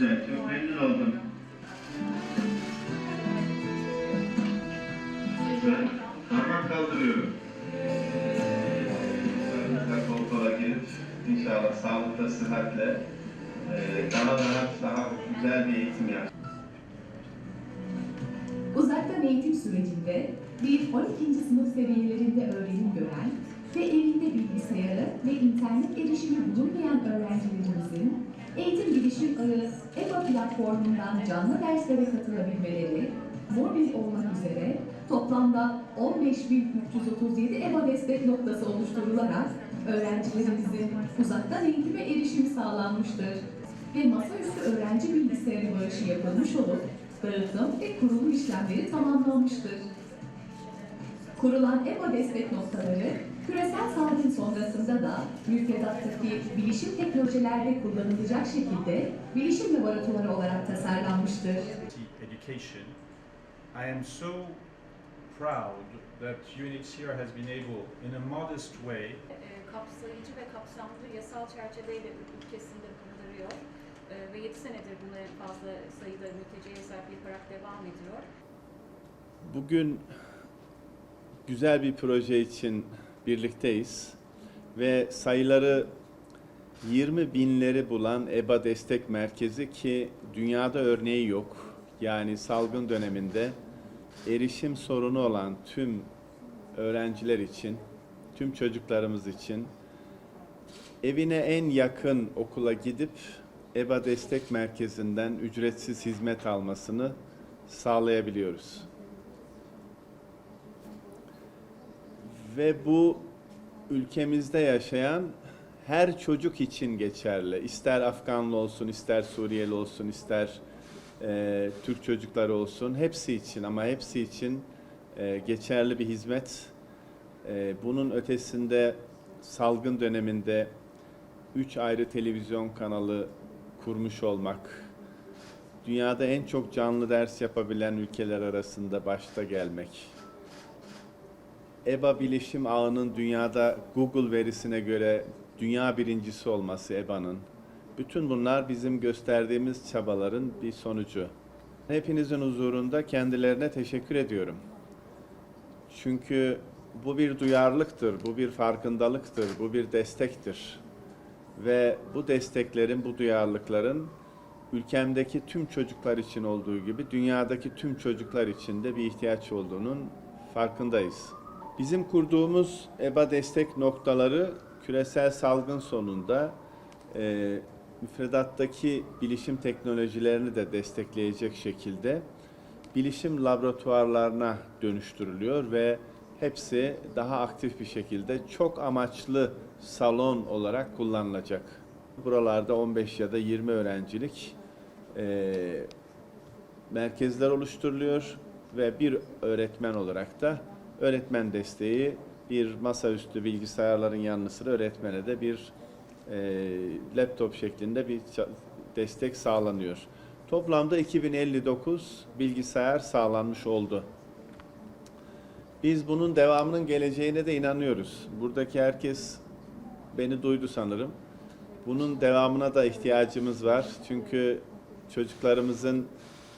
güzel. Çok memnun oldum. Ben parmak kaldırıyorum. Aramızda kol kola girip inşallah sağlıkla, sıhhatle eee, daha daha daha güzel bir eğitim yapacağız. Uzaktan eğitim sürecinde 1-12. sınıf seviyelerinde öğrenim gören ve evinde bilgisayarı ve internet erişimi bulunmayan öğrencilerimizin eğitim bilişim ağı EBA platformundan canlı derslere katılabilmeleri, mobil olmak üzere toplamda 15.337 EBA destek noktası oluşturularak öğrencilerimizin uzaktan eğitime erişimi sağlanmıştır ve masaüstü öğrenci bilgisayarı bağışı yapılmış olup dağıtım ve kurulum işlemleri tamamlanmıştır. Kurulan EBA destek noktaları, küresel salgın sonrasında da müfredattaki bilişim teknolojilerde kullanılacak şekilde bilişim laboratuvarı olarak tasarlanmıştır. education. I am so proud that UNHCR has been able, in a modest way, e, kapsayıcı ve kapsamlı yasal çerçeveyle ülkesinde bulunduruyor. E, Ve 7 senedir buna en fazla sayıda mülteciye sahip yaparak devam ediyor. Bugün güzel bir proje için birlikteyiz ve sayıları 20 binleri bulan EBA Destek Merkezi ki dünyada örneği yok. Yani salgın döneminde erişim sorunu olan tüm öğrenciler için, tüm çocuklarımız için evine en yakın okula gidip EBA Destek Merkezi'nden ücretsiz hizmet almasını sağlayabiliyoruz. Ve bu ülkemizde yaşayan her çocuk için geçerli. İster Afganlı olsun, ister Suriyeli olsun, ister eee, Türk çocukları olsun. Hepsi için ama hepsi için eee, geçerli bir hizmet. Eee, bunun ötesinde salgın döneminde üç ayrı televizyon kanalı kurmuş olmak, dünyada en çok canlı ders yapabilen ülkeler arasında başta gelmek, EBA bilişim ağının dünyada Google verisine göre dünya birincisi olması EBA'nın. Bütün bunlar bizim gösterdiğimiz çabaların bir sonucu. Hepinizin huzurunda kendilerine teşekkür ediyorum. Çünkü bu bir duyarlılıktır, bu bir farkındalıktır, bu bir destektir. Ve bu desteklerin, bu duyarlılıkların ülkemdeki tüm çocuklar için olduğu gibi dünyadaki tüm çocuklar için de bir ihtiyaç olduğunun farkındayız. Bizim kurduğumuz EBA destek noktaları küresel salgın sonunda e, müfredattaki bilişim teknolojilerini de destekleyecek şekilde bilişim laboratuvarlarına dönüştürülüyor ve hepsi daha aktif bir şekilde çok amaçlı salon olarak kullanılacak. Buralarda 15 ya da 20 öğrencilik e, merkezler oluşturuluyor ve bir öğretmen olarak da öğretmen desteği bir masaüstü bilgisayarların yanı sıra öğretmene de bir e, laptop şeklinde bir destek sağlanıyor. Toplamda 2059 bilgisayar sağlanmış oldu. Biz bunun devamının geleceğine de inanıyoruz. Buradaki herkes beni duydu sanırım. Bunun devamına da ihtiyacımız var. Çünkü çocuklarımızın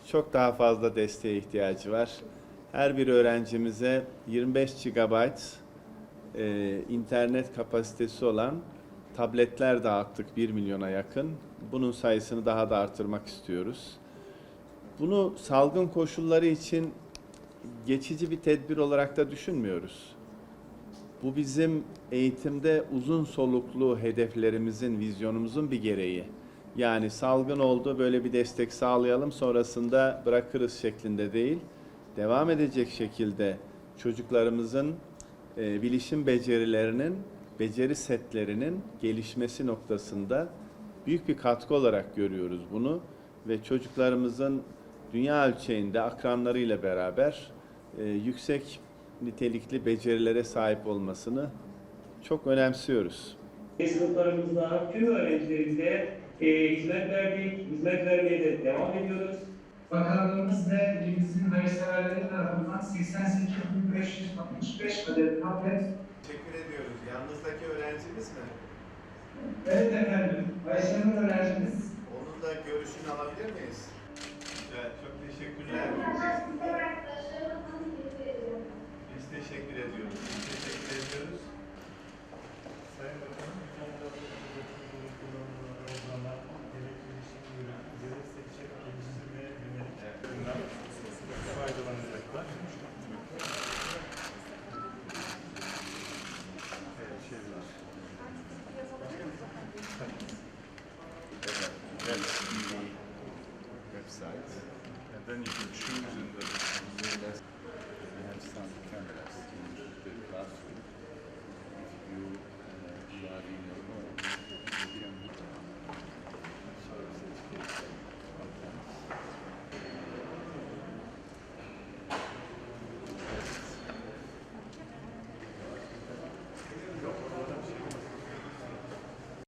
çok daha fazla desteğe ihtiyacı var. Her bir öğrencimize 25 GB e, internet kapasitesi olan tabletler dağıttık 1 milyona yakın. Bunun sayısını daha da artırmak istiyoruz. Bunu salgın koşulları için geçici bir tedbir olarak da düşünmüyoruz. Bu bizim eğitimde uzun soluklu hedeflerimizin, vizyonumuzun bir gereği. Yani salgın oldu, böyle bir destek sağlayalım, sonrasında bırakırız şeklinde değil, devam edecek şekilde çocuklarımızın e, bilişim becerilerinin, beceri setlerinin gelişmesi noktasında büyük bir katkı olarak görüyoruz bunu ve çocuklarımızın dünya ölçeğinde akranlarıyla beraber e, yüksek nitelikli becerilere sahip olmasını çok önemsiyoruz. Sınıflarımızda tüm öğrencilerimize e, hizmet verdik, hizmet vermeye de devam ediyoruz. Bakanlığımız ve 88.565 adet tablet. Teşekkür ediyoruz. Yalnızdaki öğrencimiz mi? Evet efendim. Ayşe'nin öğrencimiz. Onun da görüşünü alabilir miyiz? Evet, çok teşekkürler. Biz teşekkür ediyoruz. Biz teşekkür ediyoruz. Sayın Bakanım.